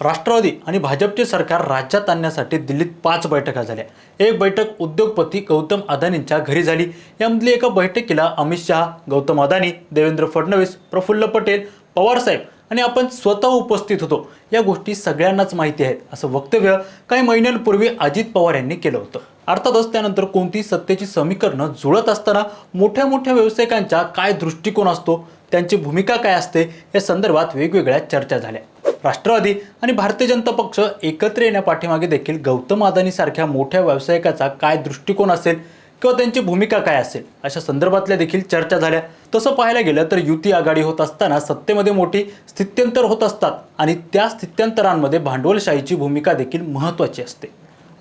राष्ट्रवादी आणि भाजपचे सरकार राज्यात आणण्यासाठी दिल्लीत पाच बैठका झाल्या. एक बैठक उद्योगपती गौतम अदानींच्या घरी झाली. यामधली एका बैठकीला अमित शहा गौतम अदानी देवेंद्र फडणवीस प्रफुल्ल पटेल पवारसाहेब आणि आपण स्वतः उपस्थित होतो. या गोष्टी सगळ्यांनाच माहिती आहेत. असं वक्तव्य काही महिन्यांपूर्वी अजित पवार यांनी केलं होतं. अर्थातच त्यानंतर कोणती सत्तेची समीकरणं जुळत असताना मोठ्या मोठ्या व्यावसायिकांचा काय दृष्टिकोन असतो त्यांची भूमिका काय असते या संदर्भात वेगवेगळ्या चर्चा झाल्या. राष्ट्रवादी आणि भारतीय जनता पक्ष एकत्र येण्यापाठीमागे देखील गौतम अदानी सारख्या मोठ्या व्यावसायिकाचा काय दृष्टिकोन असेल किंवा त्यांची भूमिका काय असेल? अशा संदर्भातल्या देखील चर्चा झाल्या. तसं पाहायला गेलं तर युती आघाडी होत असताना सत्तेमध्ये मोठी स्थित्यंतर होत असतात आणि त्या स्थित्यंतरांमध्ये भांडवलशाहीची भूमिका देखील महत्त्वाची असते.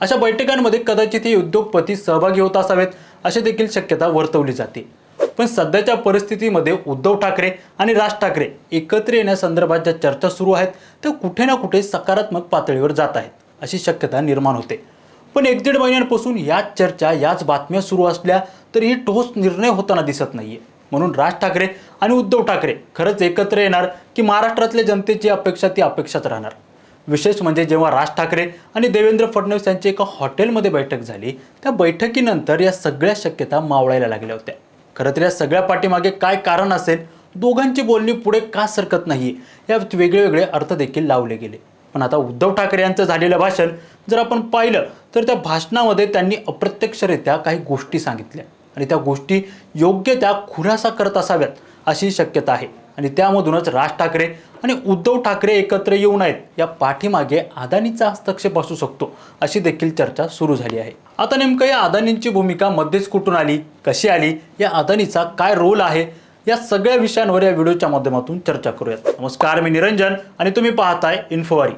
अशा बैठकांमध्ये कदाचित हे उद्योगपती सहभागी होत असावेत अशी देखील शक्यता वर्तवली जाते. पण सध्याच्या परिस्थितीमध्ये उद्धव ठाकरे आणि राज ठाकरे एकत्र येण्यासंदर्भात ज्या चर्चा सुरू आहेत त्या कुठे ना कुठे सकारात्मक पातळीवर जात आहेत अशी शक्यता निर्माण होते. पण एक दीड महिन्यांपासून याच चर्चा याच बातम्या सुरू असल्या तरीही ठोस निर्णय होताना दिसत नाहीये. म्हणून राज ठाकरे आणि उद्धव ठाकरे खरंच एकत्र येणार की महाराष्ट्रातल्या जनतेची अपेक्षा ती अपेक्षाच राहणार? विशेष म्हणजे जेव्हा राज ठाकरे आणि देवेंद्र फडणवीस यांची एका हॉटेलमध्ये बैठक झाली त्या बैठकीनंतर या सगळ्या शक्यता मावळायला लागल्या होत्या. खरं तर या सगळ्या पाठीमागे काय कारण असेल दोघांची बोलणी पुढे का सरकत नाही यात वेगळे वेगळे अर्थ देखील लावले गेले. पण आता उद्धव ठाकरे यांचं झालेलं भाषण जर आपण पाहिलं तर त्या भाषणामध्ये त्यांनी अप्रत्यक्षरित्या काही गोष्टी सांगितल्या. आणि त्या गोष्टी योग्य त्या खुलासा करत असाव्यात अशी शक्यता आहे. आणि त्यामधूनच राज ठाकरे आणि उद्धव ठाकरे एकत्र येऊ नयेत या पाठीमागे अदानीचा हस्तक्षेप असू शकतो अशी देखील चर्चा सुरू झाली आहे. आता नेमकं या अदानींची भूमिका मध्येच कुठून आली कशी आली या अदानीचा काय रोल आहे या सगळ्या विषयांवर या व्हिडिओच्या माध्यमातून चर्चा करूयात. नमस्कार मी निरंजन आणि तुम्ही पाहताय इन्फोवारी.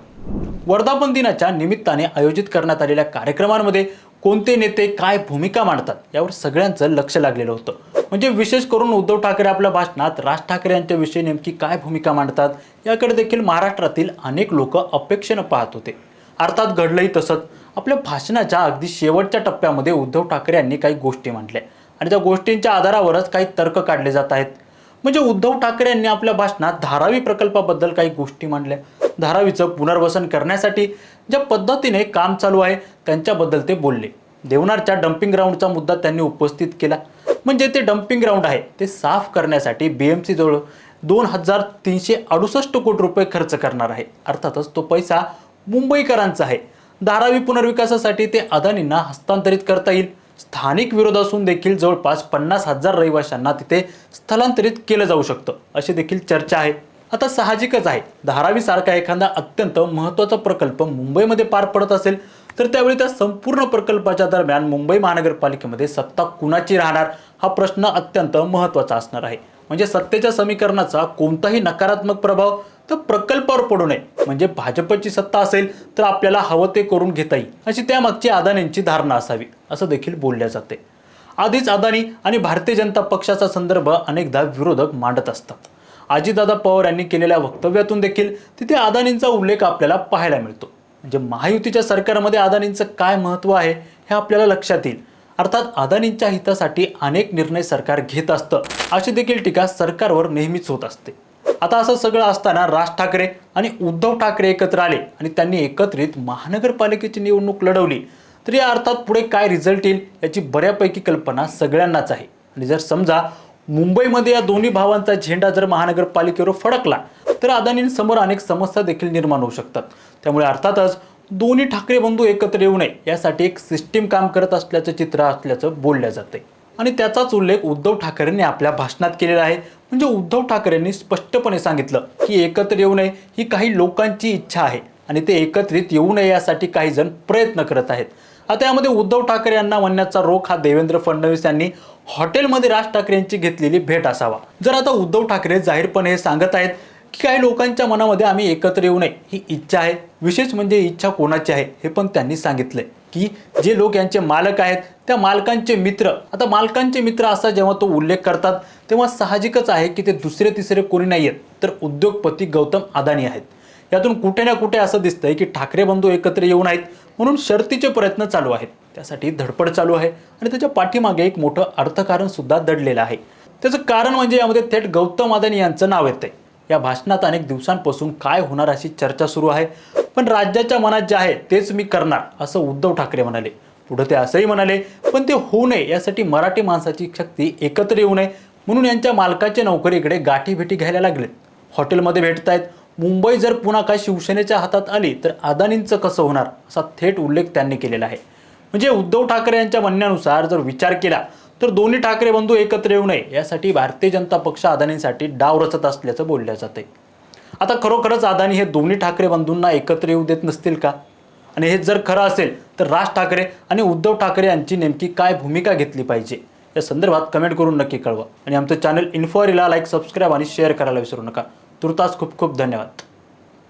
वर्धापन दिनाच्या निमित्ताने आयोजित करण्यात आलेल्या कार्यक्रमांमध्ये कोणते नेते काय भूमिका मांडतात यावर सगळ्यांचं लक्ष लागलेलं होतं. म्हणजे विशेष करून उद्धव ठाकरे आपल्या भाषणात राज ठाकरे यांच्याविषयी नेमकी काय भूमिका मांडतात याकडे देखील महाराष्ट्रातील अनेक लोक अपेक्षेनं पाहत होते. अर्थात घडलंही तसंच. आपल्या भाषणाच्या अगदी शेवटच्या टप्प्यामध्ये उद्धव ठाकरे यांनी काही गोष्टी मांडल्या आणि त्या गोष्टींच्या आधारावरच काही तर्क काढले जात आहेत. म्हणजे उद्धव ठाकरे यांनी आपल्या भाषणात धारावी प्रकल्पाबद्दल काही गोष्टी मांडल्या. धारावीचं पुनर्वसन करण्यासाठी ज्या पद्धतीने काम चालू आहे त्यांच्याबद्दल ते बोलले. देवनारच्या डम्पिंग ग्राउंडचा मुद्दा त्यांनी उपस्थित केला. म्हणजे ते डम्पिंग ग्राउंड आहे ते साफ करण्यासाठी बी एम सी जवळ दोन हजार तीनशे अडुसष्ट कोटी रुपये खर्च करणार आहे. अर्थातच तो पैसा मुंबईकरांचा आहे. धारावी पुनर्विकासासाठी ते अदानींना हस्तांतरित करता येईल. स्थानिक विरोध असून देखील जवळपास पन्नास हजार रहिवाशांना तिथे स्थलांतरित केलं जाऊ शकतं अशी देखील चर्चा आहे. आता साहजिकच आहे. धारावीसारखा एखादा अत्यंत महत्त्वाचा प्रकल्प मुंबईमध्ये पार पडत असेल तर त्यावेळी त्या संपूर्ण प्रकल्पाच्या दरम्यान मुंबई महानगरपालिकेमध्ये सत्ता कुणाची राहणार हा प्रश्न अत्यंत महत्त्वाचा असणार आहे. म्हणजे सत्तेच्या समीकरणाचा कोणताही नकारात्मक प्रभाव तर प्रकल्पावर पडू नये. म्हणजे भाजपची सत्ता असेल तर आपल्याला हवं ते करून घेता येईल. अशी त्यामागची अदानींची धारणा असावी. असं देखील बोलल्या जाते. आधीच अदानी आणि भारतीय जनता पक्षाचा संदर्भ अनेकदा विरोधक मांडत असतात. अजितदादा पवार यांनी केलेल्या वक्तव्यातून देखील तिथे अदानींचा उल्लेख आपल्याला पाहायला मिळतो. म्हणजे महायुतीच्या सरकारमध्ये अदानींचं काय महत्त्व आहे हे आपल्याला लक्षात येईल. अर्थात अदानींच्या हितासाठी अनेक निर्णय सरकार घेत असतं. अशी देखील टीका सरकारवर नेहमीच होत असते. आता असं सगळं असताना राज ठाकरे आणि उद्धव ठाकरे एकत्र आले आणि त्यांनी एकत्रित महानगरपालिकेची निवडणूक लढवली. तर या अर्थात पुढे काय रिझल्ट येईल याची बऱ्यापैकी कल्पना सगळ्यांनाच आहे. आणि जर समजा मुंबईमध्ये या दोन्ही भावांचा झेंडा जर महानगरपालिकेवर फडकला तर अदानींसमोर अनेक समस्या देखील निर्माण होऊ शकतात. त्यामुळे अर्थातच दोन्ही ठाकरे बंधू एकत्र येऊ नये यासाठी एक सिस्टीम काम करत असल्याचं चित्र असल्याचं बोललं जाते आणि त्याचाच उल्लेख उद्धव ठाकरेंनी आपल्या भाषणात केलेला आहे. म्हणजे उद्धव ठाकरेंनी स्पष्टपणे सांगितलं की एकत्र येऊ नये ही काही लोकांची इच्छा आहे आणि ते एकत्रित येऊ नये यासाठी काही जण प्रयत्न करत आहेत. आता यामध्ये उद्धव ठाकरे यांना म्हणण्याचा रोख हा देवेंद्र फडणवीस यांनी हॉटेलमध्ये राज ठाकरे यांची घेतलेली भेट असावा. जर आता उद्धव ठाकरे जाहीरपणे हे सांगत आहेत की काही लोकांच्या मनामध्ये आम्ही एकत्र येऊ नये ही इच्छा आहे विशेष म्हणजे इच्छा कोणाची आहे हे पण त्यांनी सांगितलंय. की जे लोक यांचे मालक आहेत त्या मालकांचे मित्र आता मालकांचे मित्र असा जेव्हा तो उल्लेख करतात तेव्हा साहजिकच आहे की ते दुसरे तिसरे कोणी नाही आहेत तर उद्योगपती गौतम अदानी आहेत. यातून कुठे ना कुठे असं दिसतंय की ठाकरे बंधू एकत्र येऊन आहेत म्हणून शर्तीचे प्रयत्न चालू आहेत. त्यासाठी धडपड चालू आहे आणि त्याच्या पाठीमागे एक मोठं अर्थकारण सुद्धा दडलेलं आहे. त्याचं कारण म्हणजे यामध्ये थेट गौतम अदानी यांचं नाव येतंय. या भाषणात अनेक दिवसांपासून काय होणार अशी चर्चा सुरू आहे. पण राज्याच्या मनात जे आहे तेच मी करणार असं उद्धव ठाकरे म्हणाले. पुढे ते असंही म्हणाले पण ते होऊ नये यासाठी मराठी माणसाची शक्ती एकत्र येऊ नये. म्हणून यांच्या मालकाच्या नोकरीकडे गाठी भेटी घ्यायला लागलेत. हॉटेलमध्ये भेटतायत. मुंबई जर पुन्हा काय शिवसेनेच्या हातात आली तर अदानींचं कसं होणार असा थेट उल्लेख त्यांनी केलेला आहे. म्हणजे उद्धव ठाकरे यांच्या म्हणण्यानुसार जर विचार केला तर दोन्ही ठाकरे बंधू एकत्र येऊ नये यासाठी भारतीय जनता पक्ष अदानींसाठी डाव रचत असल्याचं बोललं जाते. आता खरोखरच अदानी हे दोन्ही ठाकरे बंधूंना एकत्र येऊ देत नसतील का? आणि हे जर खरं असेल तर राज ठाकरे आणि उद्धव ठाकरे यांची नेमकी काय भूमिका घेतली पाहिजे? या संदर्भात कमेंट करून नक्की कळवा. आणि आमचं चॅनल इन्फोरीला लाईक सबस्क्राईब आणि शेअर करायला विसरू नका. तुर्तास खूप खूप धन्यवाद.